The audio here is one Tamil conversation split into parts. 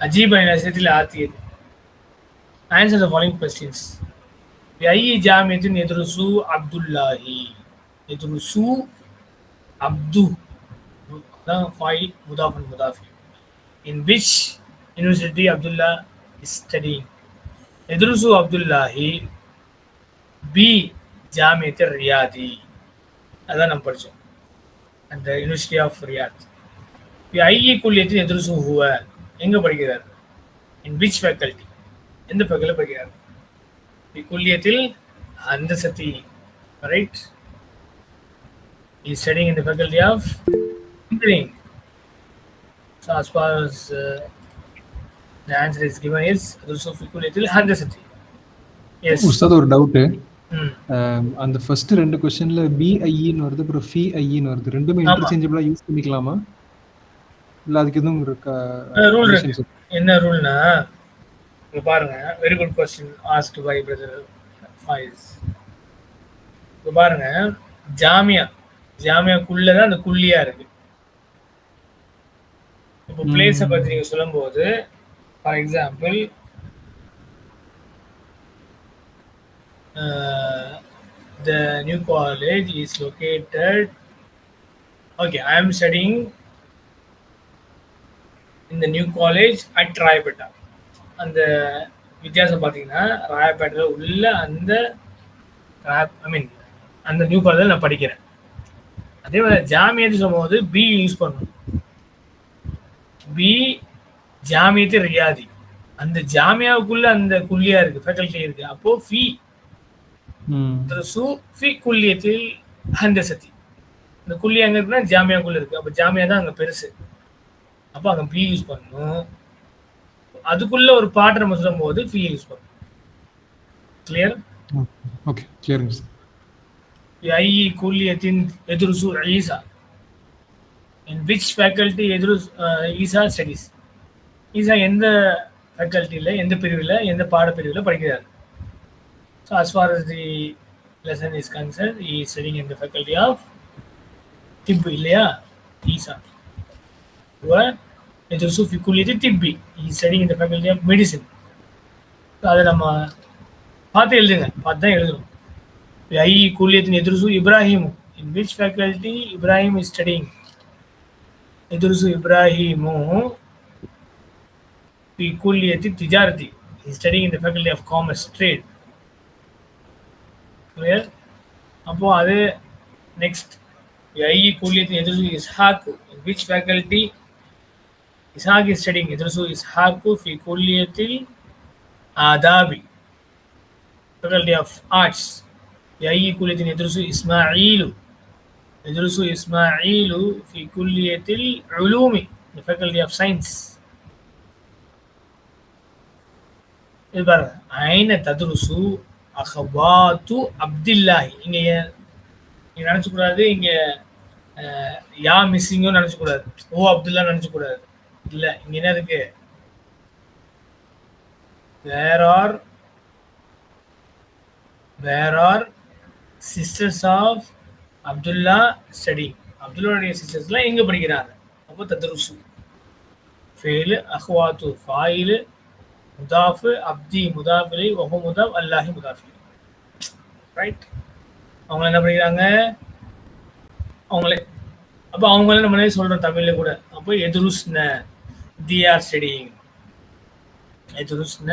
அஜீப் என்ற விஷயத்தில் ஆத்தியது ஆன்சர் த ஃபாலோயிங் கொஸ்டின்ஸ் ஐ ஜாமியத்தின் எதிர்சு அப்துல்லாஹி எதிர்சு அப்து தான் ஃபாயில் முதாஃபன் முதாஃபி in which university Abdullah is studying எதிர்சு அப்துல்லாஹி பி ஜாமியத் ரியாதி அதான் நம்ம படித்தோம் அந்த யூனிவர்சிட்டி ஆஃப் ரியாத் ஐஇ குல்லியத்தில் எதிர்சு ஹுவ எங்க படிக்கிறார் இன் விச் ஃபேக்கல்டி எந்த ஃபேக்கல்டி படிக்கிறார் இக்குல்லியத்தில் அந்த சத்தி right He is studying in the faculty of engineering. So as far as uh, the answer is given is Russo Fikulatil உஸ்தாத் ஒரு டவுட்டு hmm. um, அந்த ஃபர்ஸ்ட் ரெண்டு கொஸ்டின்ல பிஐஇன்னு வருது அப்புறம் ஃபிஐஇன்னு வருது. ரெண்டுமே இன்டர்சேஞ்சபிளா யூஸ் பண்ணிக்கலாமா? இல்ல அதுக்கு எதுவும் இருக்கா என்ன ரூல்னா பாருங்க. Very good question asked by brother Faiz இங்க பாருங்க. ஜாமியா. ஜாமியாக்குள்ள தான் அந்த குள்ளியா இருக்கு. இப்போ பிளேஸை பத்தி நீங்க சொல்லும்போது for example the new college is located okay i am studying the new college at Royapettah அந்த வித்தியாசம் பார்த்தீங்கன்னா ராயப்பேட்டையில் உள்ள அந்த ஐ மீன் அந்த நியூ காலேஜில் நான் படிக்கிறேன். அதே மாதிரி ஜாமியத்து சொல்லும்போது பி யூஸ் பண்ணணும். பி ஜாமியத்து ரியாதி. அந்த ஜாமியாவுக்குள்ள அந்த குல்லியா இருக்கு ஃபேக்கல்ட்டி இருக்கு. அப்போ ஃபி ம். சு ஃபி குல்லியத்தில் ஹந்தசதி இந்த குல்லியா எங்க இருக்குன்னா ஜாமியாக்குள்ள இருக்கு. அப்போ ஜாமியா தான் அங்க பெருசு. அப்போ அங்க பி யூஸ் பண்ணணும். அதுக்குள்ள ஒரு பாட்டை நம்ம சொல்லும் போது ஃபி யூஸ் பண்ணணும் கிளியர் ஓகே கிளியருங்க சார் ஐ குல்லியத்தின் எதிர்சு ஈசா. இன் விச் ஃபேக்கல்ட்டி எதிர்ஸ் ஈசா ஸ்டடீஸ் ஈசா எந்த ஃபேக்கல்ட்டியில் எந்த பிரிவில் எந்த பாடப்பிரிவில் படிக்கிறார்? So as the lesson is concerned he is studying in the faculty of திப்பு இல்லையா? Isa. Where it is Yusuf Yukuliti Tibbi. He is studying in அதை நம்ம பார்த்து எழுதுங்க. பார்த்து தான் எழுதணும் ஐ கூலியத்தின் எதிர்சு Ibrahim. In which faculty Ibrahim is studying எதிர்சு இப்ராஹிமு. கூலியத்தி திஜாரதி. Is studying in the faculty of commerce trade clear அப்போது அது நெக்ஸ்ட் ஐ கூலியத்தின் எதிர்சு Ishaq in which faculty Ishaq is studying எதிர்சு Ishaq في كلية الآداب faculty of arts أي كلية يدرس إسماعيل يدرس إسماعيل في كلية العلوم the faculty of science இது பாருங்க ஐன ததுருசு அஹவாத்து அப்துல்லாஹி இங்க ஏன் நீங்க நினைச்சக்கூடாது இங்க அஹ், யா மிஸ்ஸிங்கும் நினைச்சக்கூடாது ஓ அப்துல்லா நினைச்சக்கூடாது இல்ல இங்க என்ன இருக்கு? Where are where are sisters of Abdullah study அப்துல்லாவுடைய சிஸ்டர்ஸ்லாம் எங்க படிக்கிறாங்க? அப்போ தத்ருசு. ஃபெயிலு அஹ்வாத்து ஃபாயிலு முதாஃபு அப்தி முதாஃபிலி ஒஹு முதாஃப் அல்லாஹி முதாஃபிலி. ரைட் அவங்கள என்ன படிக்கிறாங்க? அவங்களே அப்போ அவங்களே நம்மளே சொல்றோம் தமிழ்ல கூட அப்போ எதுருஸ்ன they are studying يدرسن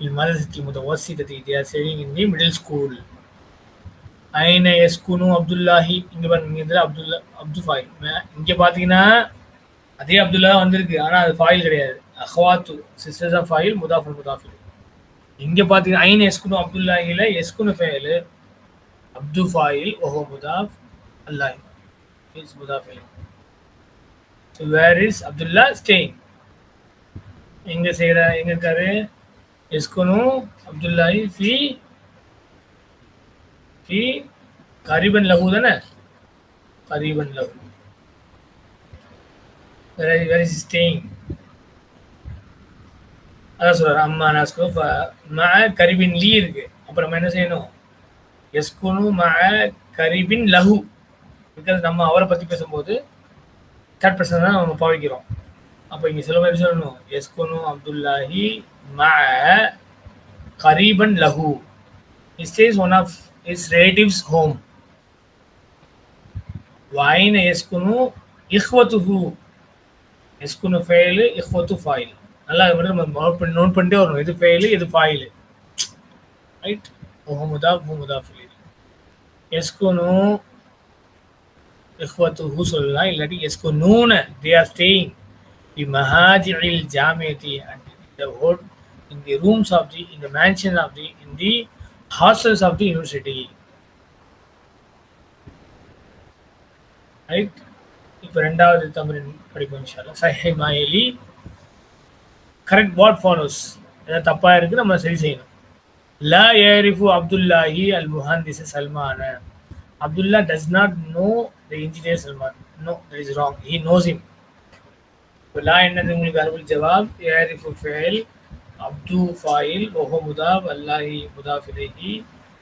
في المدرسة المتوسطة they are studying in the middle school أين يسكن عبد الله இங்க பாருங்க இங்க அப்துல்லா அப்து ஃபாயில் இங்க பாத்தீங்கன்னா அதே அப்துல்லா வந்திருக்கு ஆனா அது ஃபாயில் கிடையாது அஹ்வாத்து சிஸ்டர்ஸ் ஆஃப் ஃபாயில் முதாஃபுல் முதாஃபில் இங்க பாத்தீங்கன்னா ஐன் எஸ்குனு அப்துல்லாஹில எஸ்குனு ஃபைல் அப்து ஃபாயில் ஓஹோ முதாஃப் அல்லாஹ் இஸ் முதாஃபில் So where is Abdullah staying? எங்க செய்யற எங்க இருக்காரு? எஸ்குனு அப்துல்லாஹி ஃபி ஃபி கரீபன் லஹு தானே? கரீபன் லஹு. வேற வேற இஸ் ஸ்டேயிங் அதான் சொல்றாரு அம்மா நாஸ்கோ ம கரிபின் லீ இருக்கு. அப்புறம் நம்ம என்ன செய்யணும்? எஸ்குனு ம கரிபின் லஹு. பிகாஸ் நம்ம அவரை பற்றி பேசும்போது தேர்ட் பர்சன் தான் நம்ம பாவிக்கிறோம். அப்போ இங்கே சில பேர் சொல்லணும் எஸ்கோனு அப்துல்லாஹி ம கரீபன் லஹு. Is is one of is relatives home வாயின் எஸ்குனு இஹ்வத்துஹு. எஸ்குனு ஃபெயிலு இஹ்வத்து ஃபாயில் நல்லா இது மட்டும் நம்ம நோட் பண்ணி நோட் பண்ணிட்டே வரணும். இது ஃபெயிலு இது ஃபாயிலு ரைட் ஹோமுதா ஹோமுதா ஃபெயில் எஸ்குனு இஹ்வத்துஹு சொல்லலாம் இல்லாட்டி எஸ்குனூன தே ஆர் ஸ்டேயிங் தி மஹாஜில் ஜாமியத்தி and the hot in the rooms of the in the mansion of the in the hostels of the university right இப்போ ரெண்டாவது தமிழ் படிப்போம் இன்ஷால்லா சஹி மாயலி கரெக்ட் வாட் ஃபாலோஸ் ஏதாவது தப்பாக இருக்குது நம்ம சரி செய்யணும். லா ஏரிஃபு அப்துல்லாஹி அல் முஹந்திஸ் சல்மான Abdullah does not know the engineer no that is wrong he knows him இப்போ லா என்னது உங்களுக்கு அருள் ஜவாப் ஏரிஃபு ஃபேல் அப்து ஃபாயில் முதாப் அல்லாஹி முதாஃப்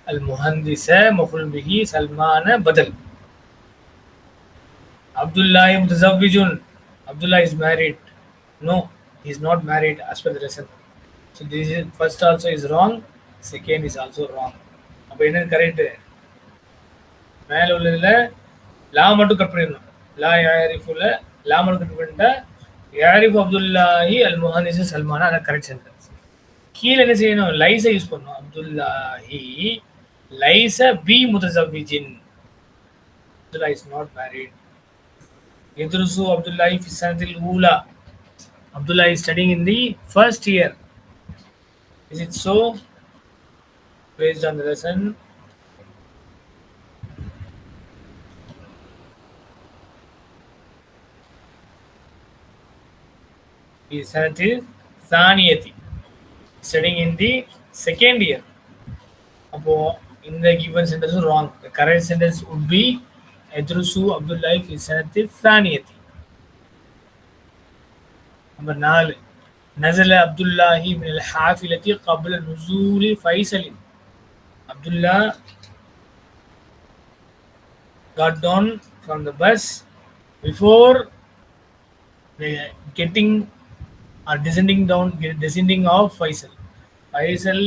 அல் முஹந்திச மஃபுல் பிஹி சல்மான பதல் அப்துல்லாஹி முதசவ்விஜுன் Abdullah is married no is not married as as per the lesson. So this is first also is wrong, second is also wrong. அப்போ என்னது கரெக்டு மேலே உள்ளதில் லா மட்டும் கட் பண்ணிடணும். லா யாரிஃபுல லா மட்டும் கட் பண்ணிட்டா யாரிஃப் அப்துல்லாஹி அல் முஹானிஸ் சல்மானா அதை கரெக்ட் சென்டென்ஸ் கீழே என்ன செய்யணும்? லைஸை யூஸ் பண்ணும் அப்துல்லாஹி லைஸ பி முதசவிஜின் அப்துல்லா இஸ் நாட் மேரிட் எதிர்சு அப்துல்லாஹி ஃபிசானத்தில் Ola. Abdullah is studying in the first year is it so based on the lesson is at Saniyati, studying in the second year. Apo, in the given sentence is wrong. The correct sentence would be Edrusu Abdullah is at Saniyati. Number 4. نزل عبد الله من الحافلة قبل نزول فيصل عبد got down from the bus before getting or descending down descending off Faisal Faisal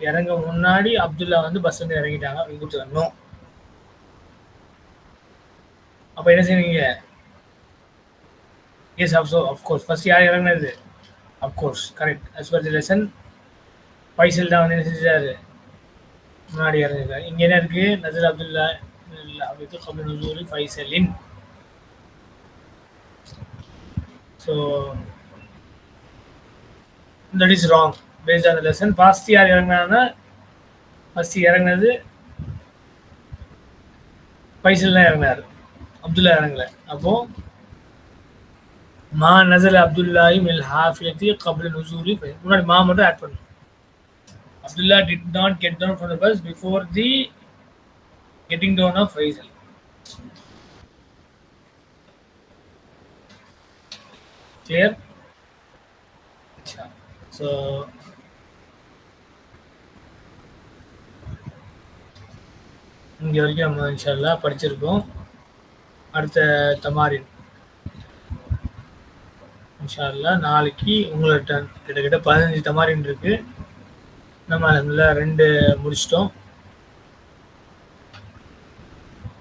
இறங்க முன்னாடி அப்துல்லா வந்து பஸ் வந்து இறங்கிட்டாங்க. அப்படின்னு கொடுத்துருக்காங்க அப்போ என்ன செய்வீங்க? எஸ் ஆஃப்ஸோ அஃப்கோர்ஸ் ஃபர்ஸ்ட் யார் இறங்கினது? Of course correct as per the lesson Faisal தான் வந்து என்ன செஞ்சாரு முன்னாடி இறங்கிருக்காரு இங்கே என்ன இருக்கு? நசர் அப்துல்லா அபித்து கபுல் நுசூரி ஃபைசலின். So that is wrong based on the lesson first யார் இறங்கினாங்கன்னா ஃபர்ஸ்ட் இறங்கினது பைசல் தான் இறங்கினாரு. அப்துல்லா இறங்கல. அப்போ மா நசல் அப்துல்லாஹி மில் ஹாஃபியத்தி கபில் நுசூலி முன்னாடி மா மட்டும் ஆட் பண்ணும் Abdullah did not get down from the bus before the getting down of Faisal clear so இங்கே வரைக்கும் நம்ம இன்ஷால்லா படிச்சிருக்கோம். அடுத்த தமாரின். இன்ஷால்லா நாளைக்கு உங்கள்கிட்ட கிட்டத்தட்ட பதினஞ்சு தமாரின் இருக்கு. நம்ம அதில் ரெண்டு முடிச்சிட்டோம்.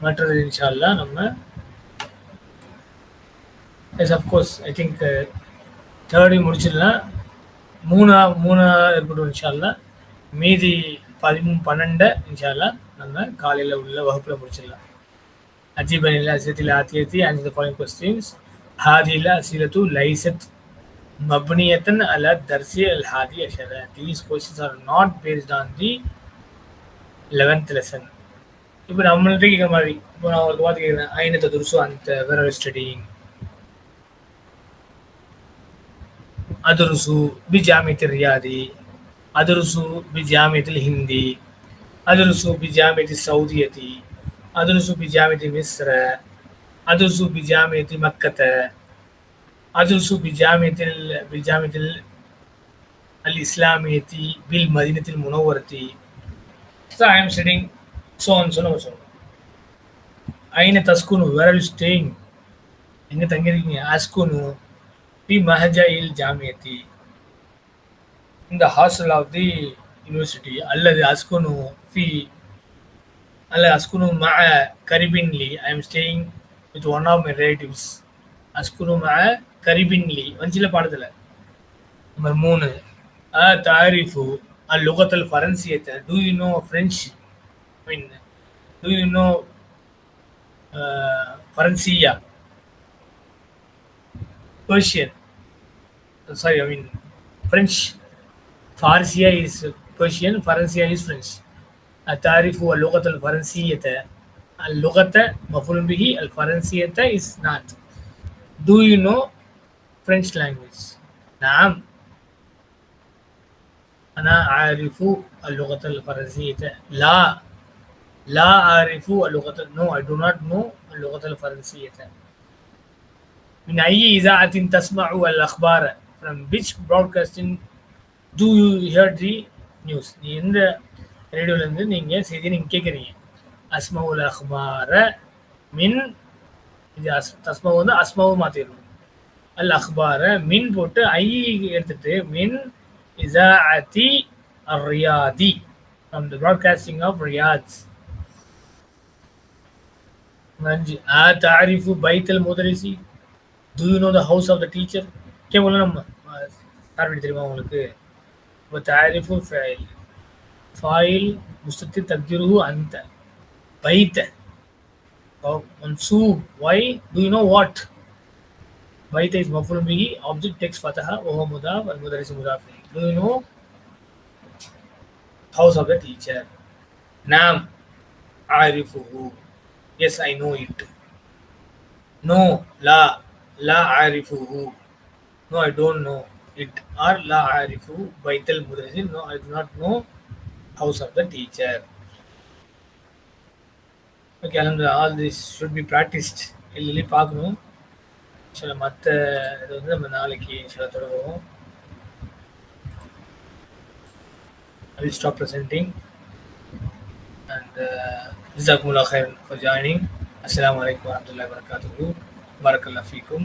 மற்றது இன்ஷால்லா நம்ம yes of course I think தேர்டையும் முடிச்சிடலாம். மூணா மூணாக இருக்கட்டும் இன்ஷால்ல மீதி பதிமூணு பன்னெண்டை இன்ஷால்லா நம்ம காலையில் உள்ள வகுப்பில் முடிச்சிடலாம். அஜீபன் இல்லா அசத்தில் ஆத்தியத்தி அண்ட் த ஃபாலோயிங் கொஸ்டின்ஸ் ஹாதியில் அசிலத்து லைசத் மப்னியத்தன் அல்ல தர்சி அல் ஹாதி அஷர. These questions are not based on the eleventh lesson இப்போ நம்மள்கிட்ட கேட்குற மாதிரி இப்போ நான் உங்களுக்கு பார்த்து கேட்குறேன் ஐநத்தை துருசு அந்த வேற ஸ்டடிங் अदरसु बिजामित रियादी अदरसु बिजामित हिंदी अदरसु बिजामित सऊदीती अदरसु बिजामित मिस्र अदरसु बिजामित मक्कत अदरसु बिजामित बिजामित al-Islamiyati bil Madinati al-Munawwarati. So I am sitting so on so on so. Aina taskunu, where are you staying? எங்க தங்கிருக்கீங்க ஆஸ்கோனு பி மஹஜாயில் ஜாமியத்தி இந்த ஹாஸ்டல் ஆஃப் தி யூனிவர்சிட்டி அல்லது அஸ்குனு ஃபி அல்லது அஸ்குனு ம கரிபின்லி I am staying with one of my relatives அஸ்குனு ம கரிபின்லி வஞ்சில பாடத்தில். நம்பர் மூணு அ தாரிஃபு அல் லுகத்தல் ஃபரன்சியத்தை do you know French I mean do you know ஃபரன்சியா? Persian sorry I mean French. فارسية is Persian فرنسية is French. أتعرف اللغة الفرنسية. اللغة مفعول به الفرنسية is not. Do you know French language? نعم. أنا أعرف اللغة الفرنسية. لا. لا أعرف اللغة. No I do not know اللغة الفرنسية. من أي إذاعة تسمع الأخبار؟ From which broadcasting do you hear the news நீ எந்த ரேடியோலேருந்து நீங்கள் செய்தி நீங்கள் கேட்குறீங்க அஸ்மவுல் அஹ்பார மின் இது அஸ் தஸ்மவு வந்து அஸ்மாவும் மாற்றிடணும் அல் அஹ்பார மின் போட்டு ஐ எடுத்துட்டு மின் இசா அதி ரியாதி from the broadcasting of Riyadh's அஞ்சு ஆ தாரிஃபு பைத்தல் முதலிசி do you know the house of the teacher cable நம்ம யார் தெரியுமா உங்களுக்கு? இப்போ தாரிஃபு ஃபைல் ஃபாயில் முஸ்தி தக்திரு அந்த. பைத்த சூ வை டு யூ நோ வாட் பைத்த இஸ் மஃபுல் மிகி ஆப்ஜெக்ட் டெக்ஸ் ஃபதஹா ஓஹமுதா முதாப் அல் முதரிசு முதாஃபி do you know house of the teacher நாம் ஆரிஃபுஹு yes I know it no லா லா ஆரிஃபுஹு no I don't know it or لا أعرف بيت المدرس no I do not know house of the teacher okay alhamdulillah all this should be practiced எழுதி பார்க்கணும் சில மற்ற இது வந்து நம்ம நாளைக்கு சில தொடங்குவோம் I will stop presenting and uh, جزاكم الله خير for joining السلام عليكم ورحمة الله وبركاته بارك الله فيكم